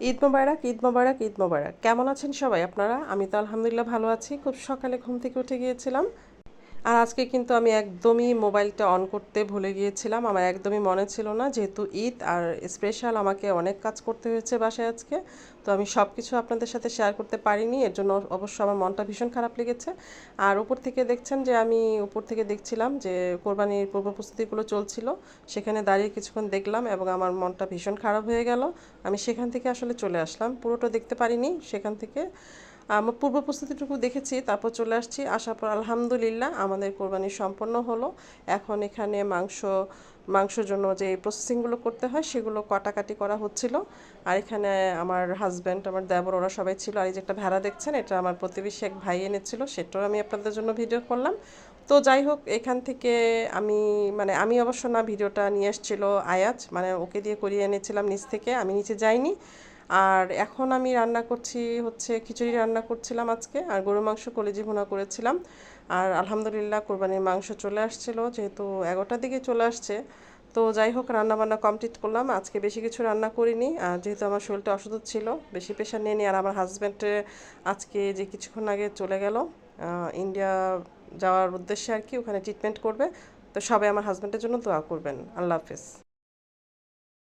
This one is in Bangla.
ঈদ মোবারক ঈদ মোবারক ঈদ মোবারক। কেমন আছেন সবাই আপনারা? আমি তো আলহামদুলিল্লাহ ভালো আছি। খুব সকালে ঘুম থেকে উঠে গিয়েছিলাম। আর আজকে কিন্তু আমি একদমই মোবাইলটা অন করতে ভুলে গিয়েছিলাম। আমার একদমই মনে ছিল না, যেহেতু ঈদ আর স্পেশাল আমাকে অনেক কাজ করতে হয়েছে বাসায় আজকে, তো আমি সব কিছু আপনাদের সাথে শেয়ার করতে পারিনি। এর জন্য অবশ্য আমার মনটা ভীষণ খারাপ লেগেছে। আর উপর থেকে দেখছেন যে আমি উপর থেকে দেখছিলাম যে কোরবানির পূর্ব প্রস্তুতিগুলো চলছিল, সেখানে দাঁড়িয়ে কিছুক্ষণ দেখলাম এবং আমার মনটা ভীষণ খারাপ হয়ে গেল। আমি সেখান থেকে আসলে চলে আসলাম। পুরোটা দেখতে পারিনি, সেখান থেকে আমার পূর্ব প্রস্তুতিটুকু দেখেছি, তারপর চলে আসছি। আসার পর আলহামদুলিল্লাহ আমাদের কোরবানি সম্পন্ন হলো। এখন এখানে মাংস, মাংসর জন্য যে প্রসেসিংগুলো করতে হয়, সেগুলো কাটাকাটি করা হচ্ছিল। আর এখানে আমার হাজব্যান্ড আমার দেবর, ওরা সবাই ছিল। আর এই যে একটা ভেড়া দেখছেন, এটা আমার প্রতিবেশী এক ভাই এনেছিল, সেটাও আমি আপনাদের জন্য ভিডিও করলাম। তো যাই হোক, এখান থেকে আমি মানে আমি অবশ্য না, ভিডিওটা নিয়ে এসেছিল আয়াজ। মানে ওকে দিয়ে করিয়ে এনেছিলাম নিচ থেকে, আমি নিচে যাইনি। আর এখন আমি রান্না করছি হচ্ছে, খিচুড়ি রান্না করছিলাম আজকে, আর গরু মাংস কলেজি ভুনা করেছিলাম। আর আলহামদুলিল্লাহ কোরবানির মাংস চলে আসছিল, যেহেতু এগারোটার দিকে চলে আসছে। তো যাই হোক রান্না বান্না কমপ্লিট করলাম। আজকে বেশি কিছু রান্না করিনি, আর যেহেতু আমার শরীরটা অসুস্থ ছিল, বেশি প্রেশার নিয়ে আর আমার হাজব্যান্ডে আজকে যে কিছুক্ষণ আগে চলে গেল ইন্ডিয়া যাওয়ার উদ্দেশ্যে আর কি, ওখানে ট্রিটমেন্ট করবে। তো সবাই আমার হাজব্যান্ডের জন্য দোয়া করবেন। আল্লাহ হাফেজ।